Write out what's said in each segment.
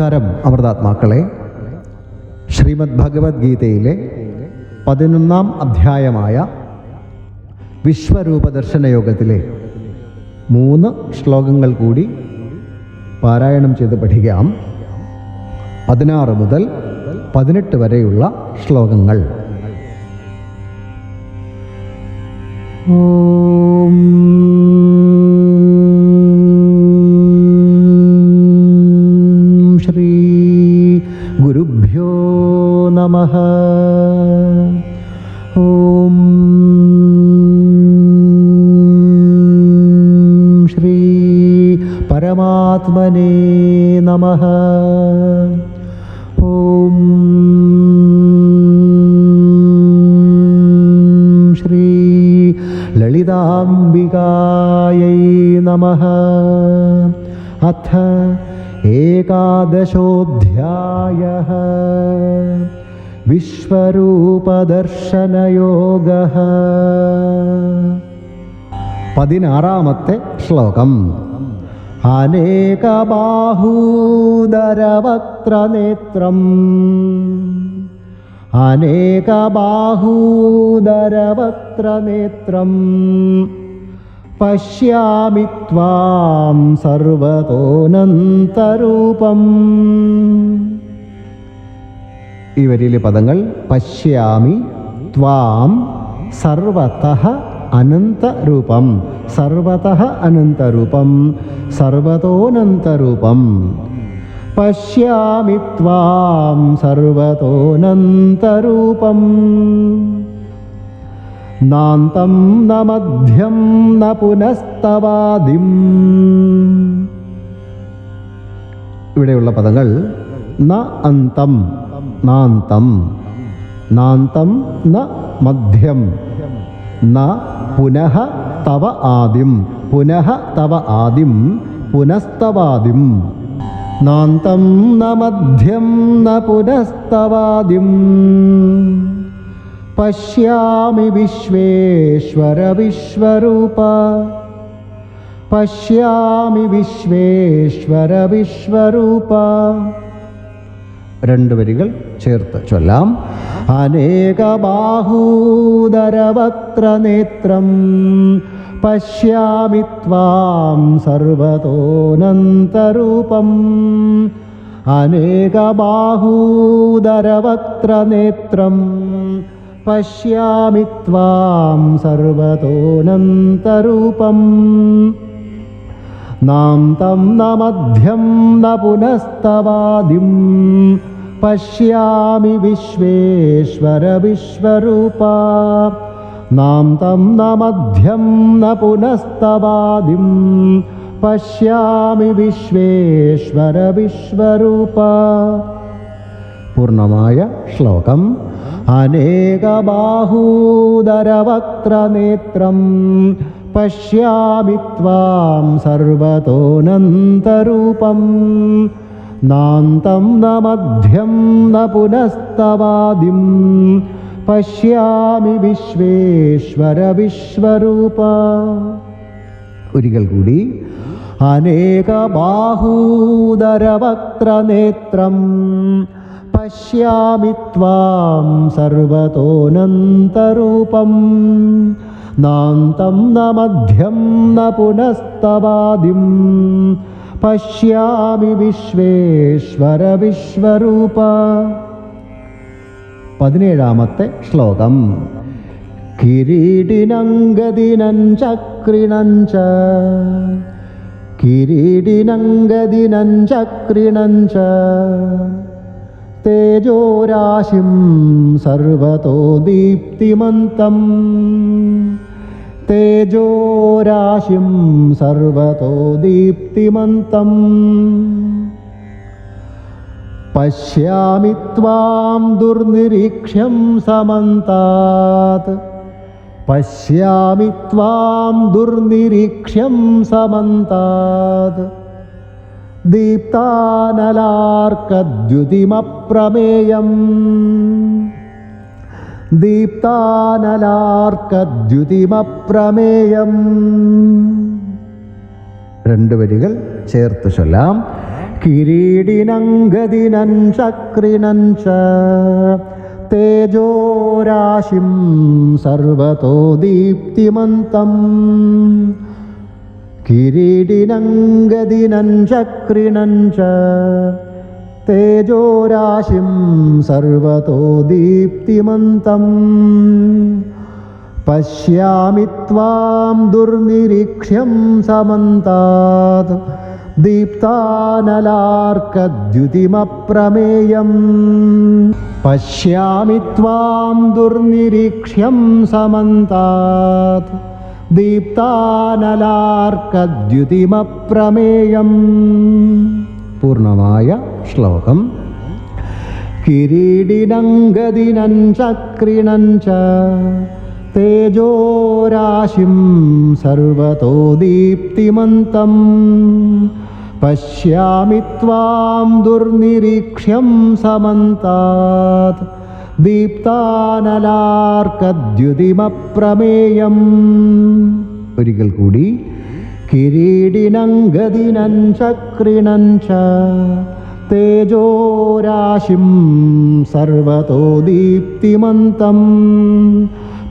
നമസ്കാരം അമൃതാത്മാക്കളെ. ശ്രീമദ് ഭഗവത്ഗീതയിലെ പതിനൊന്നാം അധ്യായമായ വിശ്വരൂപ ദർശന യോഗത്തിലെ മൂന്ന് ശ്ലോകങ്ങൾ കൂടി പാരായണം ചെയ്ത് പഠിക്കാം. പതിനാറ് മുതൽ പതിനെട്ട് വരെയുള്ള ശ്ലോകങ്ങൾ. ഓം പരമാത്മനേ നമ. ഓം ശ്രീ ലളിതാംബികാयै നമഃ. അഥ ഏകാദശോऽധ്യായः വിശ്വരൂപദർശനയോഗ. പതിനാറാമത്തെ ശ്ലോകം. അനേകബാഹൂദരവക്ത്രനേത്രം അനേകബാഹൂദരവക്ത്രനേത്രം പശ്യാമി ത്വാം സർവതോനന്തരൂപം. ഈ വരിയിലെ പദങ്ങൾ പശ്യാമി ത്വാം സർവതഃ അനന്തരൂപം. സർവത അനന്തരൂപം. സർവതോനന്തരൂപം. പശ്യാമി ത്വാം സർവതോനന്തരൂപം. നാന്തം ന മധ്യം ന പുനസ്തവാദിം. ഇവിടെയുള്ള പദങ്ങൾ ന അന്തം നാന്തം. നാന്തം ന മധ്യം. ന പുനഃ തവ ആദിം. പുനഃ തവ ആദിം പുനസ്തവാദിം. നാന്തം ന മധ്യം ന പുനസ്തവാദിം. പശ്യാമി വിശ്വേശ്വര വിശ്വരൂപ. പശ്യാമി വിശ്വേശ്വര വിശ്വരൂപ. രണ്ട് വരികൾ ചേർത്ത് ചൊല്ലാം. അനേകബാഹൂദരവക്ത്രനേത്രം പശ്യാമി ത്വാം സർവതോനന്തരൂപം. അനേകബാഹൂദരവക്ത്രനേത്രം പശ്യാമി ത്വാം സർവതോനന്തരൂപം. നാന്തം ന മധ്യം ന പുനസ്തവാദിം. പശ്യാമി വിശ്വേശ്വര വിശ്വരൂപ. तं മധ്യം ന പുനസ്തവാദിം. പശ്യാമി വിശ്വേശ്വര വിശ്വരൂപ. പൂർണമായ ശ്ലോകം. അനേകബാഹൂദരവക്ത്രനേത്രം പശ്യാമി ത്വാം സർവതോനന്തരൂപം. നാന്തം ന മധ്യം ന പുനസ്തവാദിം. പശ്യാമി വിശ്വേശ്വര വിശ്വരൂപ. ഒരിക്കൽ കൂടി അനേകബാഹൂദരവക്ത്രനേത്രം പശ്യാമി ത്വാം സർവതോനന്തരൂപം. നാന്തം ന മധ്യം ന പുനസ്തവാദിം. പശ്യാമി വിശ്വേശ്വര വിശ്വരൂപ. പതിനേഴാമത്തെ ശ്ലോകം. കിരീടിനങ്കദിനഞ്ചക്രിണഞ്ച കിരീടിനങ്കദിനഞ്ചക്രിണഞ്ച തേജോരാശിം സർവതോ ദീപ്തിമന്തം. തേജോരാശിം സർവതോ ദീപ്തിമന്തം. പശ്യാമി ത്വാം ദുർനിരീക്ഷ്യം സമന്താത്. പശ്യാമി ത്വാം ദുർനിരീക്ഷ്യം സമന്താത്. ദീപ്താനലാർക്കദ്യുതിമപ്രമേയം. ദീപ്താനലാർക്കദ്യുതിമപ്രമേയം. രണ്ടു വരികൾ ചേർത്ത് ചൊല്ലാം. കിരീടിനങ്കദിനൻ ചക്രിനൻ ച. തേജോരാശിം സർവതോ ദീപ്തിമന്തം. കിരീടിനങ്കദിനൻ ചക്രിനഞ്ച തേജോരാശിം സർവതോ ദീപ്തിമന്തം പശ്യാമി ത്വാം ദുർനിരീക്ഷ്യം സമന്താത്. ദീപ്താനലാർക്കദ്യുതിമപ്രമേയം. പശ്യാമി ത്വാം ദുർനിരീക്ഷ്യം സമന്താത്. ദീപ്താനലാർക്കദ്യുതിമപ്രമേയം. പൂർണമായ ശ്ലോകം. കിരീടിനങ്കദിനൻ ചക്രിണൻ ച തേജോരാശിം സർവതോ ദീപ്തിമന്തം പശ്യാമി ത്വാം ദുർനിരീക്ഷ്യം സമന്താത്. ദീപ്താനലാർക്കദ്യുതിമപ്രമേയം. ഒരിക്കൽ കൂടി കിരീടിനങ്കദിനൻ ചക്രിണൻ ച തേജോരാശിം സർവതോ ദീപ്തിമന്തം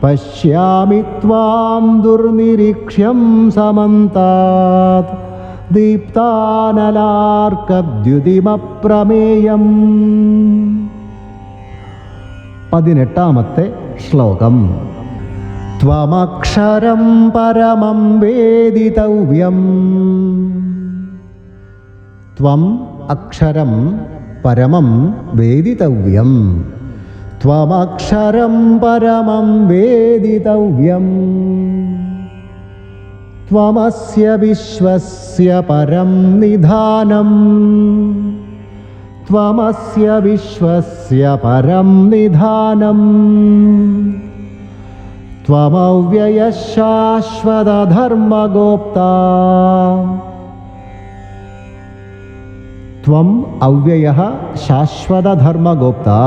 പശ്യാമി ത്വാം ദുർനിരീക്ഷ്യം സമന്താത് ദീപ്താനലാർക്കദ്യുതിമപ്രമേയം. പതിനെട്ടാമത്തെ ശ്ലോകം. ത്വമക്ഷരം പരമം വേദിതവ്യം ത്വം അക്ഷരം പരമം വേദിതവ്യം ത്വമക്ഷരം പരമം വേദിതവ്യം ത്വമസ്യ വിശ്വസ്യ പരം നിധാനം ത്വമസ്യ വിശ്വസ്യ പരം त्वमव्ययः शाश्वतधर्मगोप्ता त्वम् अव्ययः शाश्वतधर्मगोप्ता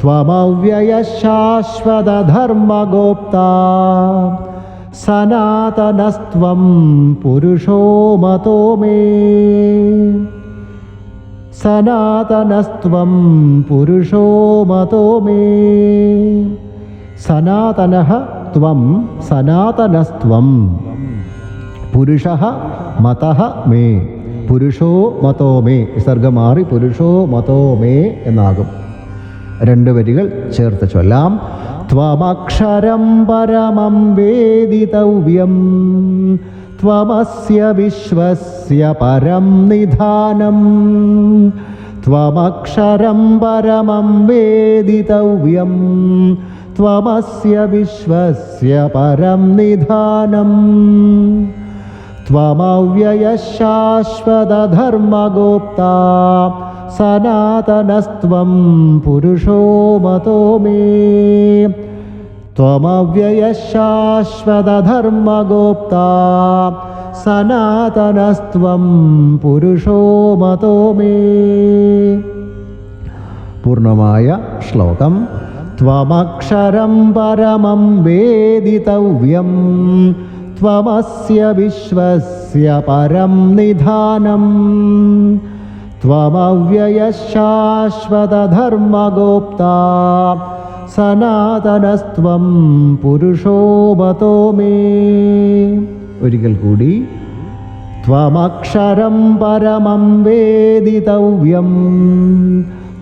त्वमव्ययः शाश्वतधर्मगोप्ता सनातनस्त्वं पुरुषो मतो मे। सनातनस्त्वं पुरुषो मतो मे। സനാതന ത്വം സനാതനസ്ത്വം പുരുഷ മത മേ പുരുഷോ മതോ മേ വിസർഗം മാറി പുരുഷോ മതോ മേ എന്നാകും രണ്ട് വരികൾ ചേർത്ത് ചൊല്ലാം ത്വമക്ഷരം പരമം വേദിതവ്യം त्वमस्य विश्वस्य परं निधानं त्वमक्षरं परमं वेदितव्यं त्वमस्य विश्वस्य परं निधानं त्वमव्ययशाश्वतधर्मगोप्ता सनातनस्त्वं पुरुषो मतो मे त्वमव्ययशाश्वतधर्मगोप्ता सनातनस्त्वं पुरुषो मतो मे പൂർണ്ണമായ ശ്ലോകം ത്വമക്ഷരം പരമം വേദിതവ്യം ത്വമസ്യ വിശ്വസ്യ പരം നിധാനം त्वमव्ययशाश्वतधर्मगोप्ता സനാതനസ്ത്വം പുരുഷോ മതോ മേ ഒരിക്കൽ കൂടി ത്വമക്ഷരം പരമം വേദിതവ്യം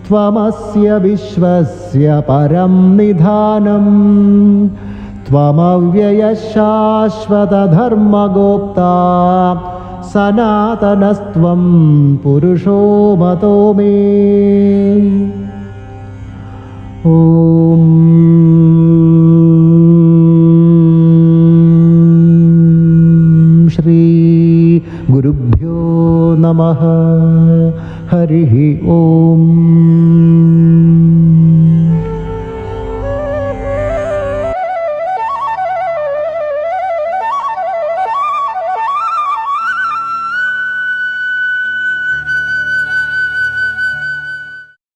त्वमस्य विश्वस्य परं निधानम् त्वमव्ययशाश्वतधर्मगोप्ता सनातनस्त्वं पुरुषो मतो मे ॐ हरिः ओम्।